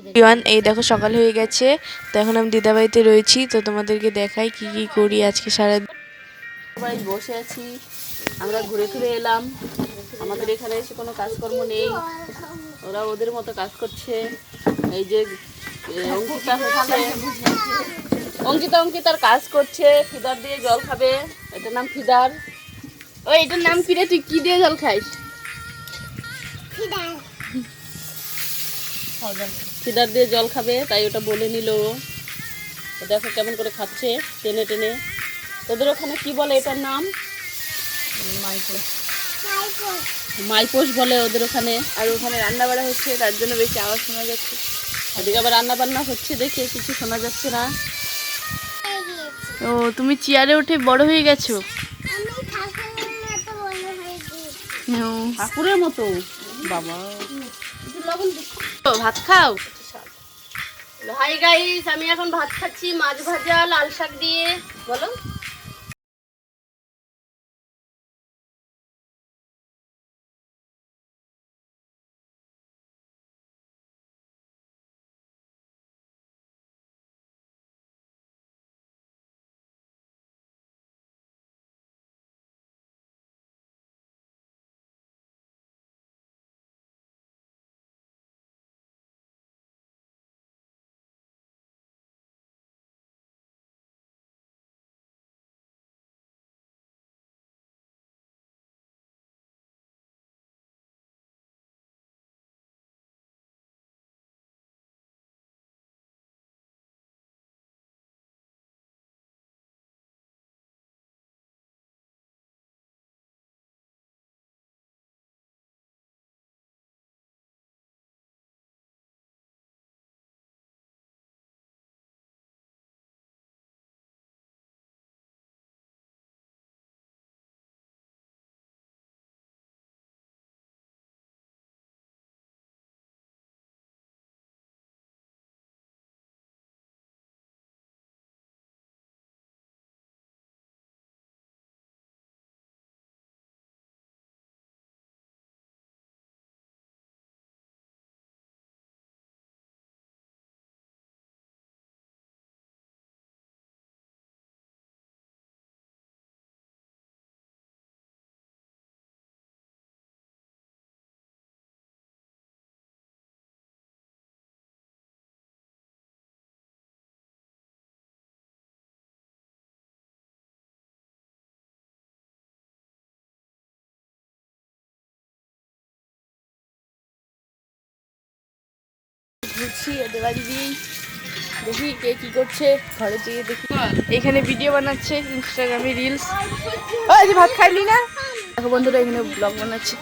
Everyone এই দেখো সকাল হয়ে গেছে। তো এখন আমি দিদাবাড়িতে রয়েছি। তো তোমাদেরকে দেখাই কি কি করি আজকে সারা সবাই বসে আছি। আমরা ঘুরে ফিরে এলাম। আমাদের এখানে এসে কোনো কাজকর্ম নেই। ওরা ওদের মতো কাজ করছে। এই যে অঙ্কিতা হচ্ছে। অঙ্কিতা অঙ্কিতার কাজ করছে। ফিদার দিয়ে জল খাবে। এটার নাম ফিদার। ও এটার নাম কি রে তুই কি দিয়ে জল খাইস? ফিদার। দিয়ে জল খাবে তাই ওটা বলে নিল ও। দেখো কেমন করে খাচ্ছে টেনে টেনে। তোদের ওখানে কি বলে এটার নাম? মাইপোষ বলে ওদের ওখানে। আর ওখানে রান্না বাড়া হচ্ছে তার জন্য বেশি আওয়াজ শোনা যাচ্ছে। ওদিকে আবার রান্না বান্না হচ্ছে দেখে কিছু শোনা যাচ্ছে না। ও তুমি চেয়ারে উঠে বড় হয়ে গেছো? ঠাকুরের মতো? বাবা। ভাত খাও? হাই গাইস আমি এখন ভাত খাচ্ছি মাছ ভাজা লাল শাক দিয়ে। বলো? ঘুরছি ওদের বাড়ি দিয়েই দেখি কে কি করছে ঘরে যেয়ে দেখি। এখানে ভিডিও বানাচ্ছে ইনস্টাগ্রামে রিলস আজ ভাত খাইলি না? দেখো বন্ধুরা এখানে ব্লগ বানাচ্ছে।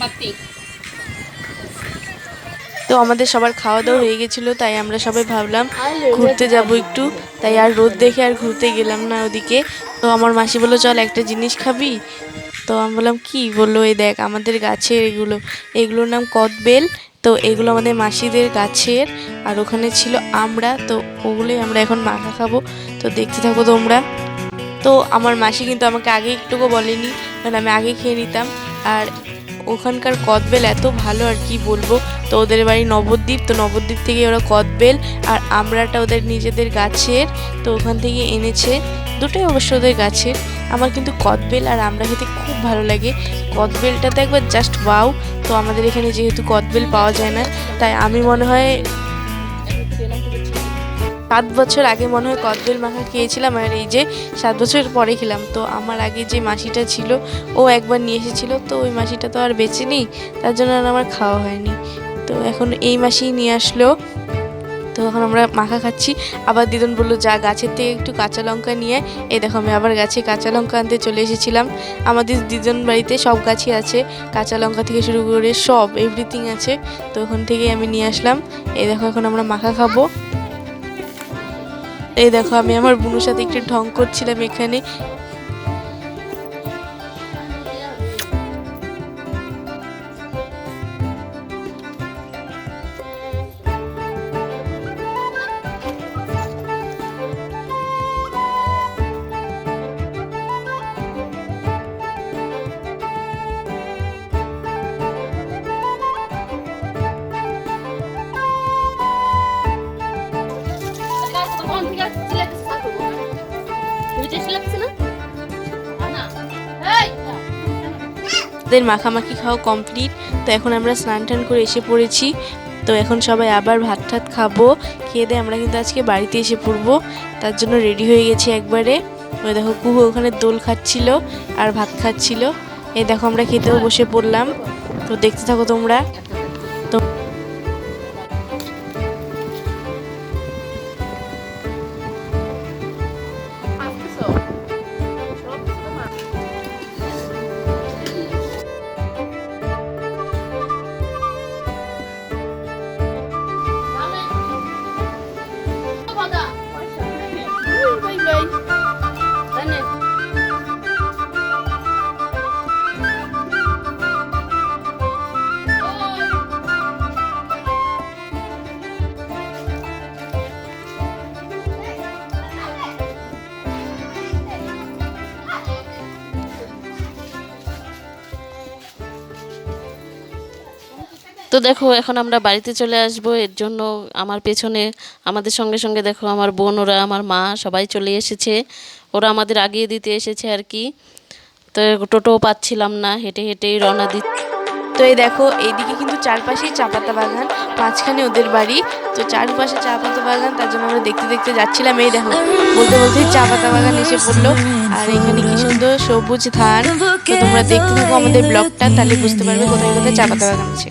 বাতি। তো আমাদের সবার খাওয়া দাওয়া হয়ে গেছিল, তাই আমরা সবাই ভাবলাম ঘুরতে যাব একটু। তাই আর রোদ দেখে আর ঘুরতে গেলাম না ওদিকে। তো আমার মাসি বলল, চল একটা জিনিস খাবি? তো আমি বললাম, কি? বলল, এই দেখ, আমাদের গাছের এগুলো, এগুলোর নাম কদবেল। তো এগুলো আমাদের মাসিদের গাছের, আর ওখানে ছিল আমরা। তো ওগুলোই আমরা এখন মাখা খাব। তো দেখতে থাকো তোমরা। তো আমার মাসি কিন্তু আমাকে আগে একটুকু বলেনি মানে আমি আগে খেয়ে নিতাম। আর ওখানকার কদবেল এত ভালো, আর কি বলব? তো ওদের বাড়ি নবদ্বীপ, তো নবদ্বীপ থেকে ওরা কদবেল আর আমরাটা ওদের নিজেদের গাছের, তো ওখান থেকে এনেছে। দুটোই অবশ্য ওদের গাছের। আমার কিন্তু কদবেল আর আমরা খেতে খুব ভালো লাগে। কদবেলটা তো একবার জাস্ট বাউ তো আমাদের এখানে যেহেতু কদবেল পাওয়া যায় না, তাই আমি মনে হয় সাত বছর আগে মনে হয় কদবেল মাখা খেয়েছিলাম আর এই যে সাত বছর পরে খেলাম। তো আমার আগে যে মাসিটা ছিল, ও একবার নিয়ে এসেছিল, তো ওই মাসিটা তো আর বেঁচে নেই, তার জন্য আর আমার খাওয়া হয়নি। তো এখন এই মাসেই নিয়ে আসলো। তো এখন আমরা মাখা খাচ্ছি। আবার দিদন বলল, যা গাছের থেকে একটু কাঁচা লঙ্কা নিয়ে এই দেখো, আমি আবার গাছে কাঁচা লঙ্কা আনতে চলে এসেছিলাম। আমাদের দিদন বাড়িতে সব গাছই আছে, কাঁচা লঙ্কা থেকে শুরু করে সব এভরিথিং আছে। তো ওখান থেকেই আমি নিয়ে আসলাম। এই দেখো, এখন আমরা মাখা খাব। এই দেখো আমি আমার বুনুর সাথে একটু ঢং করছিলাম এখানে। ওদের মাখামাখি খাওয়া কমপ্লিট তো এখন আমরা স্নান টান করে এসে পড়েছি। তো এখন সবাই আবার ভাত ঠাত খাব। খেয়ে দিয়ে আমরা কিন্তু আজকে বাড়িতে এসে পড়ব। তার জন্য রেডি হয়ে গেছি একবারে। ওই দেখো কুহু ওখানে দোল খাচ্ছিল আর ভাত খাচ্ছিল। এই দেখো আমরা খেতেও বসে পড়লাম। তো দেখতে থাকো তোমরা। তো তো দেখো, এখন আমরা বাড়িতে চলে আসব। এর জন্য আমার পেছনে, আমাদের সঙ্গে সঙ্গে দেখো আমার বোন, ওরা আমার মা, সবাই চলে এসেছে। ওরা আমাদের আগিয়ে দিতে এসেছে আর কি। তো টোটো পাচ্ছিলাম না, হেঁটে হেঁটেই রওনা দি তো এই দেখো, এইদিকে কিন্তু চারপাশেই চা পাতা বাগান, মাঝখানে ওদের বাড়ি। তো চারপাশে চা পাতা বাগান, তার জন্য আমরা দেখতে দেখতে যাচ্ছিলাম। এই দেখো, বলতে বলতে চা পাতা বাগান এসে পড়ল। আর এখানে কি সুন্দর সবুজ ধান। তো তোমরা দেখতে থাকো আমাদের ব্লগটা, তাহলে বুঝতে পারবে কোথায় কোথায় চা পাতা বাগান আছে।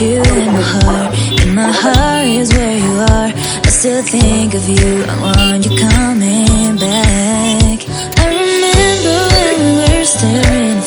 you in my heart. In my heart is where you are. I still think of you. I want you coming back. I remember when we were staring at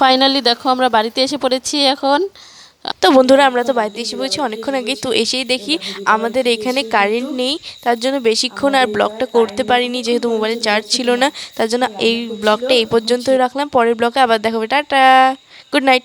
finally দেখো, আমরা বাড়িতে এসে পড়েছি এখন। তো বন্ধুরা, আমরা তো বাড়িতে এসে পড়েছি অনেকক্ষণ আগে তো এসেই দেখি আমাদের এখানে কারেন্ট নেই। তার জন্য বেশিক্ষণ আর ব্লগটা করতে পারিনি, যেহেতু মোবাইলে চার্জ ছিল না। তার জন্য এই ব্লগটা এই পর্যন্তই রাখলাম। পরের ব্লগে আবার দেখাবে টাটা! Good night